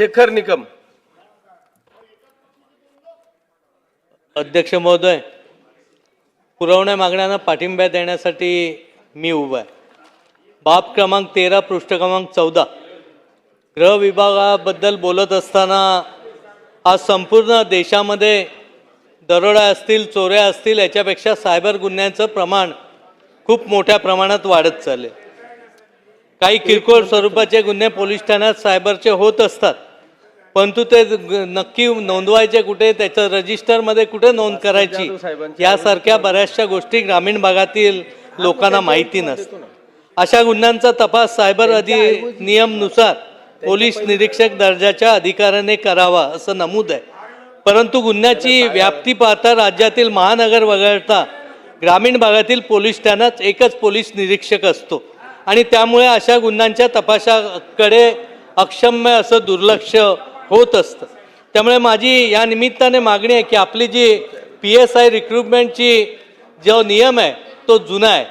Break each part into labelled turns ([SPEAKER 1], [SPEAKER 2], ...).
[SPEAKER 1] शेखर निकम.
[SPEAKER 2] अध्यक्ष महोदय पुरवण्या मागण्यांना पाठिंबा देण्यासाठी मी उभा आहे. बाब क्रमांक तेरा पृष्ठ क्रमांक चौदा. गृह विभागाबद्दल बोलत असताना आज संपूर्ण देशामध्ये दरोडा असतील चोऱ्या असतील याच्यापेक्षा सायबर गुन्ह्यांचं प्रमाण खूप मोठ्या प्रमाणात वाढत चालले काही किरकोळ स्वरूपाचे गुन्हे पोलीस ठाण्यात सायबरचे होत असतात. परंतु ते नक्की नोंदवायचे कुठे त्याचं रजिस्टरमध्ये कुठे नोंद करायची? यासारख्या बऱ्याचशा गोष्टी ग्रामीण भागातील लोकांना माहिती नसतात अशा गुन्ह्यांचा तपास सायबर अधिनियमनुसार पोलीस निरीक्षक दर्जाच्या अधिकाऱ्याने करावा असं नमूद आहे. परंतु गुन्ह्याची व्याप्ती पाहता राज्यातील महानगर वगळता ग्रामीण भागातील पोलीस ठाण्यात एकच पोलीस निरीक्षक असतो. आणि त्यामुळे अशा गुन्ह्यांच्या तपासाकडे अक्षम्य असं दुर्लक्ष होत असतं. त्यामुळे माझी या निमित्ताने मागणी आहे की आपली जी पी एस आय रिक्रुटमेंटची जो नियम आहे तो जुना आहे.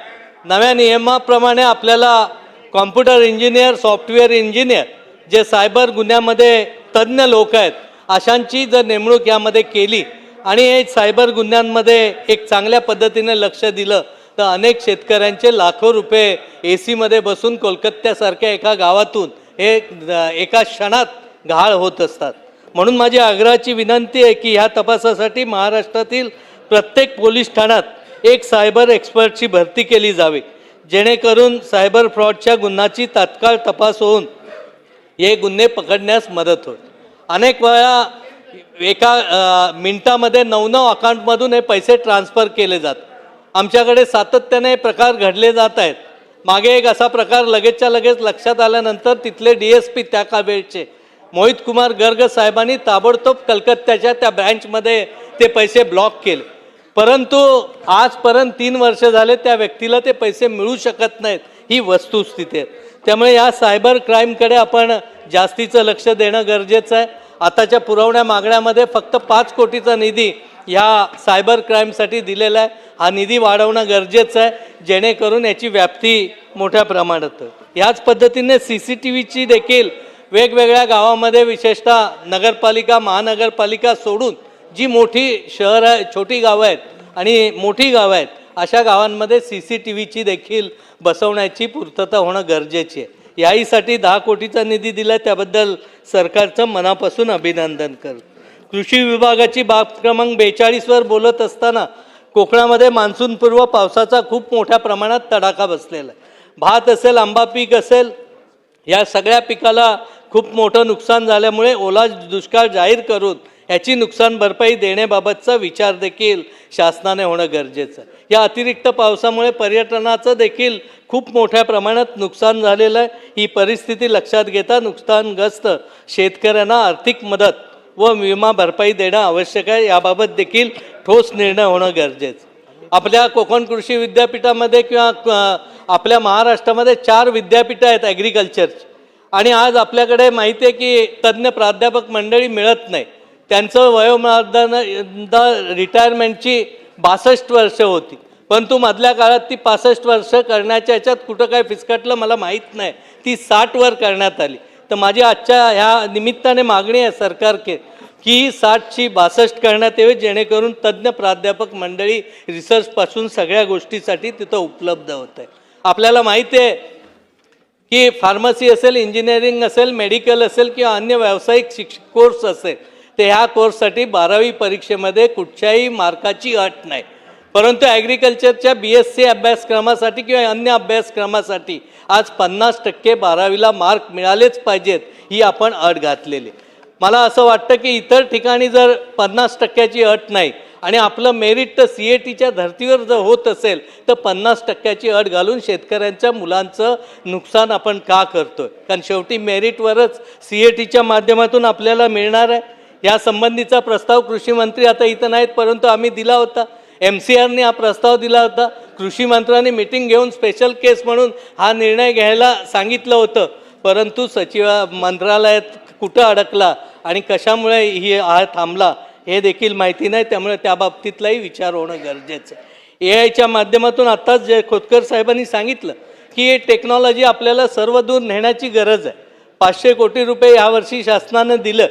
[SPEAKER 2] नव्या नियमाप्रमाणे आपल्याला कॉम्प्युटर इंजिनियर सॉफ्टवेअर इंजिनियर जे सायबर गुन्ह्यामध्ये तज्ज्ञ लोक आहेत अशांची जर नेमणूक यामध्ये केली आणि हे सायबर गुन्ह्यांमध्ये एक चांगल्या पद्धतीने लक्ष दिलं तर अनेक शेतकऱ्यांचे लाखो रुपये ए सीमध्ये बसून कोलकात्यासारख्या एका गावातून हे एका क्षणात घाळ होत असतात. म्हणून माझी आग्रहाची विनंती आहे की ह्या तपासासाठी महाराष्ट्रातील प्रत्येक पोलीस ठाण्यात एक सायबर एक्सपर्टची भरती केली जावी. जेणेकरून सायबर फ्रॉडच्या गुन्ह्याची तात्काळ तपास होऊन हे गुन्हे पकडण्यास मदत होईल. अनेक वेळा एका मिनटामध्ये नऊ नऊ अकाउंटमधून हे पैसे ट्रान्सफर केले जात. आमच्याकडे सातत्याने प्रकार घडले जात आहेत. मागे एक असा प्रकार लगेचच्या लगेच लक्षात आल्यानंतर तिथले डी एस पी त्या कावेळचे मोहित कुमार गर्ग साहेबांनी ताबडतोब कलकत्त्याच्या त्या ब्रँचमध्ये ते पैसे ब्लॉक केले. परंतु आजपर्यंत तीन वर्ष झाले त्या व्यक्तीला ते पैसे मिळू शकत नाहीत ही वस्तुस्थिती आहे. त्यामुळे या सायबर क्राईमकडे आपण जास्तीचं लक्ष देणं गरजेचं आहे. आताच्या पुरवण्या मागण्यामध्ये फक्त पाच कोटीचा निधी ह्या सायबर क्राईमसाठी दिलेला आहे. हा निधी वाढवणं गरजेचं आहे जेणेकरून याची व्याप्ती मोठ्या प्रमाणात ह्याच याच पद्धतीने सी सी टी व्हीची देखील वेगवेगळ्या गावामध्ये विशेषतः नगरपालिका महानगरपालिका सोडून जी मोठी शहर आहे छोटी गावं आहेत आणि मोठी गावं आहेत अशा गावांमध्ये सी सी टी व्हीची देखील बसवण्याची पूर्तता होणं गरजेची आहे. याहीसाठी दहा कोटीचा निधी दिला त्याबद्दल सरकारचं मनापासून अभिनंदन कर कृषी विभागाची बाब क्रमांक बेचाळीसवर बोलत असताना कोकणामध्ये मान्सूनपूर्व पावसाचा खूप मोठ्या प्रमाणात तडाखा बसलेला आहे. भात असेल आंबा पीक असेल या सगळ्या पिकाला खूप मोठं नुकसान झाल्यामुळे ओला दुष्काळ जाहीर करून याची नुकसान भरपाई देण्याबाबतचा विचार देखील शासनाने होणं गरजेचं आहे. या अतिरिक्त पावसामुळे पर्यटनाचं देखील खूप मोठ्या प्रमाणात नुकसान झालेलं आहे. ही परिस्थिती लक्षात घेता नुकसानग्रस्त शेतकऱ्यांना आर्थिक मदत व विमा भरपाई देणं आवश्यक आहे. याबाबत देखील ठोस निर्णय होणं गरजेचं आपल्या कोकण कृषी विद्यापीठामध्ये किंवा आपल्या महाराष्ट्रामध्ये चार विद्यापीठं आहेत ॲग्रिकल्चरची आणि आज आपल्याकडे माहिती आहे की तज्ज्ञ प्राध्यापक मंडळी मिळत नाही. त्यांचं वयोमर्यादा रिटायरमेंटची बासष्ट वर्ष होती. परंतु मधल्या काळात ती पासष्ट वर्ष करण्याच्या याच्यात कुठं काय फिसकटलं मला माहीत नाही. ती साठ वर करण्यात आली. तर माझी आजच्या ह्या निमित्ताने मागणी आहे सरकारके की साठची बासष्ट करण्यात यावी जेणेकरून तज्ज्ञ प्राध्यापक मंडळी रिसर्चपासून सगळ्या गोष्टीसाठी तिथं उपलब्ध होत आहे आपल्याला माहिती आहे की फार्मसी असेल इंजिनिअरिंग असेल मेडिकल असेल किंवा अन्य व्यावसायिक शिक्षक कोर्स असेल तर ह्या कोर्ससाठी बारावी परीक्षेमध्ये कुठच्याही मार्काची अट नाही. परंतु ॲग्रिकल्चरच्या बी एस सी अभ्यासक्रमासाठी किंवा अन्य अभ्यासक्रमासाठी आज पन्नास टक्के बारावीला मार्क मिळालेच पाहिजेत ही आपण अट घातलेली. मला असं वाटतं की इतर ठिकाणी जर पन्नास टक्क्याची अट नाही आणि आपलं मेरिट तर सी ए टीच्या धर्तीवर जर होत असेल तर पन्नास टक्क्याची अट घालून शेतकऱ्यांच्या मुलांचं नुकसान आपण का करतोय? कारण शेवटी मेरिटवरच सी ए टीच्या माध्यमातून आपल्याला मिळणार आहे. या संबंधीचा प्रस्ताव कृषी मंत्री आता इथं नाहीत परंतु आम्ही दिला होता. एम सी आरने हा प्रस्ताव दिला होता. कृषी मंत्र्यांनी मिटिंग घेऊन स्पेशल केस म्हणून हा निर्णय घ्यायला सांगितलं होतं. परंतु सचिव मंत्रालयात कुठं अडकला आणि कशामुळे ही हा थांबला हे देखील माहिती नाही त्यामुळे त्या बाबतीतलाही विचार होणं गरजेचं आहे. ए आयच्या माध्यमातून आत्ताच जे खोतकर साहेबांनी सांगितलं की हे टेक्नॉलॉजी आपल्याला सर्व दूर नेण्याची गरज आहे. पाचशे कोटी रुपये यावर्षी शासनानं दिलं.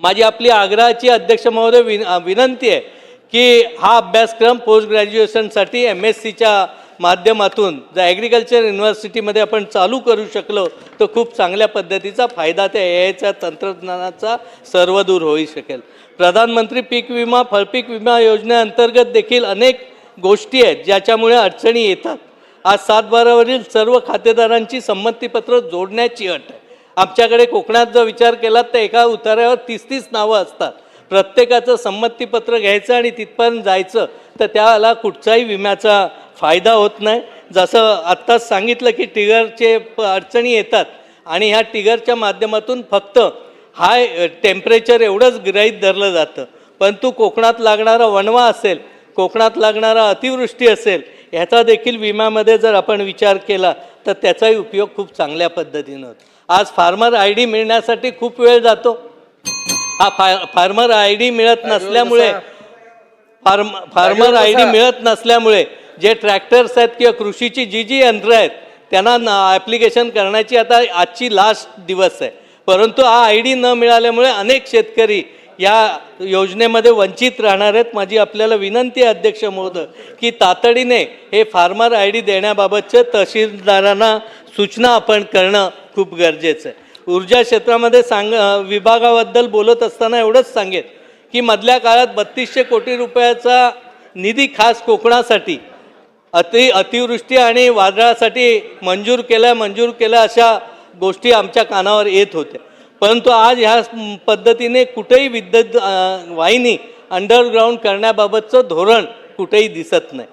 [SPEAKER 2] माझी आपली आग्रहाची अध्यक्ष महोदय विन विनंती आहे की हा अभ्यासक्रम पोस्ट ग्रॅज्युएशनसाठी एम एस सीच्या माध्यमातून जर ॲग्रिकल्चर युनिव्हर्सिटीमध्ये आपण चालू करू शकलो तर खूप चांगल्या पद्धतीचा फायदा त्या ए आयच्या तंत्रज्ञानाचा सर्वदूर होऊ शकेल. प्रधानमंत्री पीक विमा फळपीक विमा योजनेअंतर्गत देखील अनेक गोष्टी आहेत ज्याच्यामुळे अडचणी येतात. आज सातबारावरील सर्व खातेदारांची संमतीपत्र जोडण्याची अट आहे. आमच्याकडे कोकणात जर विचार केला तर एका उतार्यावर तीस तीस नावं असतात. प्रत्येकाचं संमतीपत्र घ्यायचं आणि तिथपर्यंत जायचं तर त्याला कुठचाही विम्याचा फायदा होत नाही. जसं आत्ताच सांगितलं की टिगरचे प अडचणी येतात आणि ह्या टिगरच्या माध्यमातून फक्त हाय टेम्परेचर एवढंच गृहीत धरलं जातं. परंतु कोकणात लागणारा वणवा असेल कोकणात लागणारा अतिवृष्टी असेल ह्याचा देखील विम्यामध्ये जर आपण विचार केला तर त्याचाही उपयोग खूप चांगल्या पद्धतीनं होतो. आज फार्मर आय डी मिळण्यासाठी खूप वेळ जातो. हा फार्मर आय डी मिळत नसल्यामुळे फार्म फार्मर आय डी मिळत नसल्यामुळे जे ट्रॅक्टर्स आहेत किंवा कृषीची जी जी यंत्र आहेत त्यांना ॲप्लिकेशन करण्याची आता आजची लास्ट दिवस आहे. परंतु हा आय डी न मिळाल्यामुळे अनेक शेतकरी या योजनेमध्ये वंचित राहणार आहेत. माझी आपल्याला विनंती आहे अध्यक्ष महोदय की तातडीने हे फार्मर आय डी देण्याबाबतचे तहसीलदारांना सूचना आपण करणं खूप गरजेचं आहे. ऊर्जा क्षेत्रामध्ये सांग विभागाबद्दल बोलत असताना एवढंच सांगेन की मधल्या काळात बत्तीसशे कोटी रुपयाचा निधी खास कोकणासाठी अति अतिवृष्टी आणि वादळासाठी मंजूर केल्या मंजूर केल्या अशा गोष्टी आमच्या कानावर येत होत्या. परंतु आज ह्या पद्धतीने कुठेही विद्युत वाहिनी अंडरग्राऊंड करण्याबाबतचं धोरण कुठेही दिसत नाही.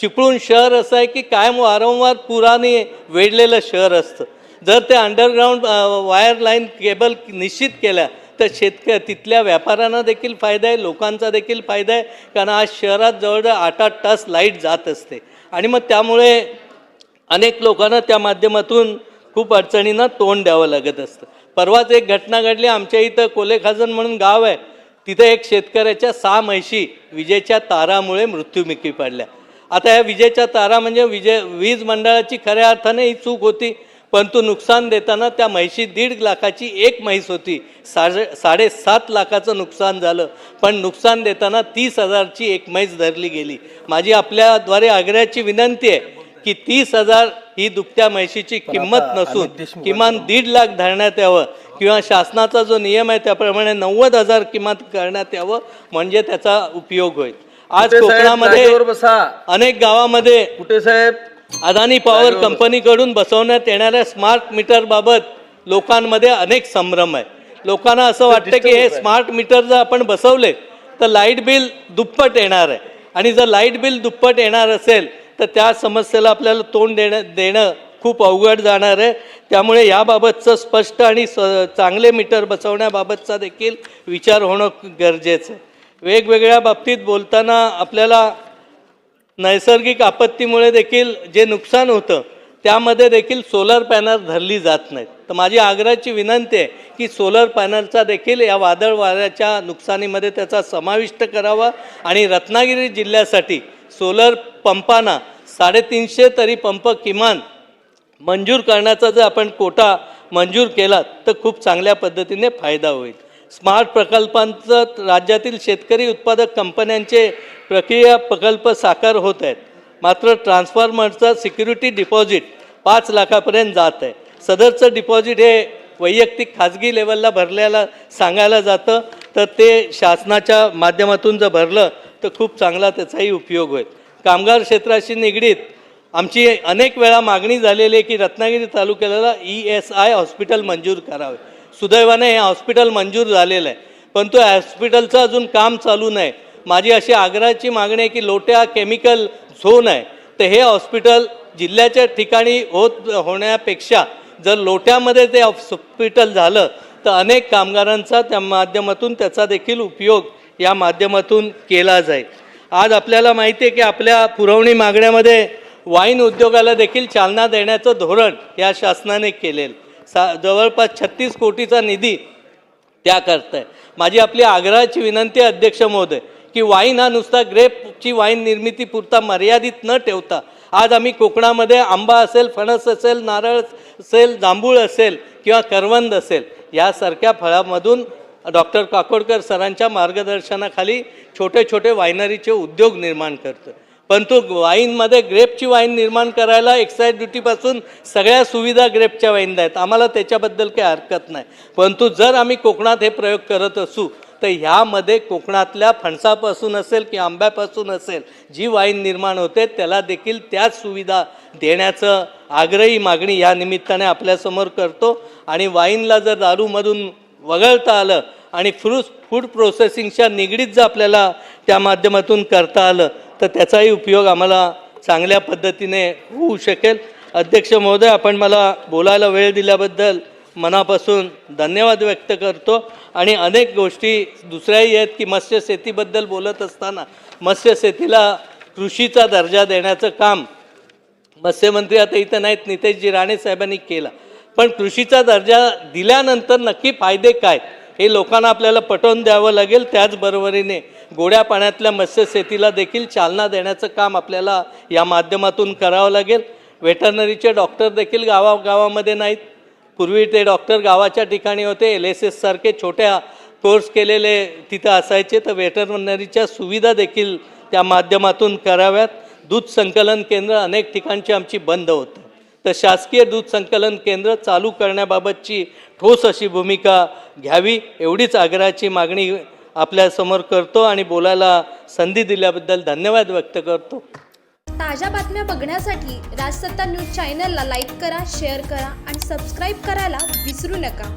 [SPEAKER 2] चिपळूण शहर असं आहे की कायम वारंवार पुराने वेढलेलं शहर असतं. जर ते अंडरग्राऊंड वायर लाईन केबल निश्चित केल्या तर शेतक तिथल्या व्यापाऱ्यांना देखील फायदा आहे लोकांचा देखील फायदा आहे. कारण आज शहरात जवळजवळ आठ आठ तास लाइट जात असते. आणि मग त्यामुळे अनेक लोकांना त्या माध्यमातून खूप अडचणींना तोंड द्यावं लागत असतं. परवाच एक घटना घडली आमच्या इथं कोलेखाजन म्हणून गाव आहे. तिथे एक शेतकऱ्याच्या सहा म्हैशी विजेच्या तारामुळे मृत्युमुखी पडल्या. आता या विजेच्या तारा म्हणजे विजे वीज मंडळाची खऱ्या अर्थाने ही चूक होती. परंतु नुकसान देताना त्या म्हैशी दीड लाखाची एक म्हैस होती. साडे साडेसात लाखाचं नुकसान झालं. पण नुकसान देताना तीस हजारची एक म्हैस धरली गेली. माझी आपल्याद्वारे आग्रहाची विनंती आहे की तीस हजार ही दुभत्या म्हैशीची किंमत नसून किमान दीड लाख धरण्यात यावं किंवा शासनाचा जो नियम आहे त्याप्रमाणे नव्वद हजार किंमत करण्यात यावं म्हणजे त्याचा उपयोग होईल. आज? कोकणामध्ये अनेक गावामध्ये
[SPEAKER 1] कुठे साहेब?
[SPEAKER 2] अदानी पॉवर कंपनीकडून बसवण्यात येणाऱ्या स्मार्ट मीटर बाबत लोकांमध्ये अनेक संभ्रम आहे. लोकांना असं वाटतं की हे स्मार्ट मीटर जर आपण बसवले तर लाइट बिल दुप्पट येणार आहे. आणि जर लाइट बिल दुप्पट येणार असेल तर त्या समस्येला आपल्याला तोंड देणं देणं खूप अवघड जाणार आहे. त्यामुळे याबाबतचं स्पष्ट आणि स चांगले मीटर बसवण्याबाबतचा देखील विचार होणं गरजेचं आहे. वेगवेगळ्या बाबतीत बोलताना आपल्याला नैसर्गिक आपत्तीमुळे देखील जे नुकसान होतं त्यामध्ये देखील सोलर पॅनल धरली जात नाहीत. तर माझी आग्रहाची विनंती आहे की सोलर पॅनलचा देखील या वादळ वाऱ्याच्या नुकसानीमध्ये त्याचा समाविष्ट करावा आणि रत्नागिरी जिल्ह्यासाठी सोलर पंपांना साडेतीनशे तरी पंप किमान मंजूर करण्याचा जर आपण कोटा मंजूर केला तर खूप चांगल्या पद्धतीने फायदा होईल. स्मार्ट प्रकल्पांचं राज्यातील शेतकरी उत्पादक कंपन्यांचे प्रक्रिया प्रकल्प साकार होत आहेत. मात्र ट्रान्सफॉर्मरचं सिक्युरिटी डिपॉझिट पाच लाखापर्यंत जात आहे. सदरचं डिपॉझिट हे वैयक्तिक खाजगी लेवलला भरल्याला सांगायला जातं तर ते शासनाच्या माध्यमातून जर भरलं तर खूप चांगला त्याचाही उपयोग होईल. कामगार क्षेत्राशी निगडीत आमची अनेक वेळा मागणी झालेली आहे की रत्नागिरी तालुक्याला ई एस आय हॉस्पिटल मंजूर करावे. सुदैवाने हे हॉस्पिटल मंजूर झालेलं आहे. पण तो हॉस्पिटलचं अजून काम चालू नाही. माझी अशी आग्रहाची मागणी आहे की लोट्या केमिकल झोन आहे तर हे हॉस्पिटल जिल्ह्याच्या ठिकाणी होत होण्यापेक्षा जर लोट्यामध्ये ते हॉस्पिटल झालं तर अनेक कामगारांचा त्या माध्यमातून त्याचा देखील उपयोग या माध्यमातून केला जाईल. आज आपल्याला माहिती आहे की आपल्या पुरवणी मागण्यामध्ये वाईन उद्योगाला देखील चालना देण्याचं धोरण या शासनाने केलेलं. सा जवळपास छत्तीस कोटीचा निधी त्या आहे माझी आपली आग्रहाची विनंती आहे अध्यक्ष महोदय की वाईन हा नुसता ग्रेपची वाईन निर्मिती पुरता मर्यादित न ठेवता आज आम्ही कोकणामध्ये आंबा असेल फणस असेल नारळ असेल जांभूळ असेल किंवा करवंद असेल यासारख्या फळामधून डॉक्टर काकोडकर सरांच्या मार्गदर्शनाखाली छोटे छोटे वायनरीचे उद्योग निर्माण करतो परंतु वाईनमध्ये ग्रेपची वाईन निर्माण करायला एक्साईज ड्युटीपासून सगळ्या सुविधा ग्रेपच्या वाईनला आहेत. आम्हाला त्याच्याबद्दल काही हरकत नाही. परंतु जर आम्ही कोकणात हे प्रयोग करत असू तर ह्यामध्ये कोकणातल्या फणसापासून असेल किंवा आंब्यापासून असेल जी वाईन निर्माण होते त्याला देखील त्याच सुविधा देण्याचं आग्रही मागणी या निमित्ताने आपल्यासमोर करतो. आणि वाईनला जर दारूमधून वगळता आलं आणि फ्रूट फूड प्रोसेसिंगच्या निगडीत जर आपल्याला त्या माध्यमातून करता आलं तर त्याचाही उपयोग आम्हाला चांगल्या पद्धतीने होऊ शकेल. अध्यक्ष महोदय आपण मला बोलायला वेळ दिल्याबद्दल मनापासून धन्यवाद व्यक्त करतो. आणि अनेक गोष्टी दुसऱ्याही आहेत की मत्स्यशेतीबद्दल बोलत असताना मत्स्यशेतीला कृषीचा दर्जा देण्याचं काम मत्स्यमंत्री आता इथं नाहीत नितेशजी राणे साहेबांनी केला. पण कृषीचा दर्जा दिल्यानंतर नक्की फायदे काय? हे लोकांना आपल्याला पटवून द्यावं लागेल. त्याचबरोबरीने गोड्या पाण्यातल्या मत्स्यशेतीला देखील चालना देण्याचं काम आपल्याला या माध्यमातून करावं लागेल. वेटरनरीचे डॉक्टर देखील गावागावामध्ये नाहीत. पूर्वी ते डॉक्टर गावाच्या ठिकाणी होते. एल एस एससारखे छोट्या कोर्स केलेले तिथं असायचे. तर वेटरनरीच्या सुविधा देखील त्या माध्यमातून कराव्यात. दूध संकलन केंद्र अनेक ठिकाणची आमची बंद होतं. तर शासकीय दूध संकलन केंद्र चालू करण्याबाबतची ठोस अशी भूमिका घ्यावी एवढीच आग्रहाची मागणी आपल्यासमोर करतो आणि बोलायला संधी दिल्याबद्दल धन्यवाद व्यक्त करतो.
[SPEAKER 1] ताज्या बातम्या बघण्यासाठी राजसत्ता न्यूज चॅनलला लाईक करा शेअर करा आणि सबस्क्राईब करायला विसरू नका.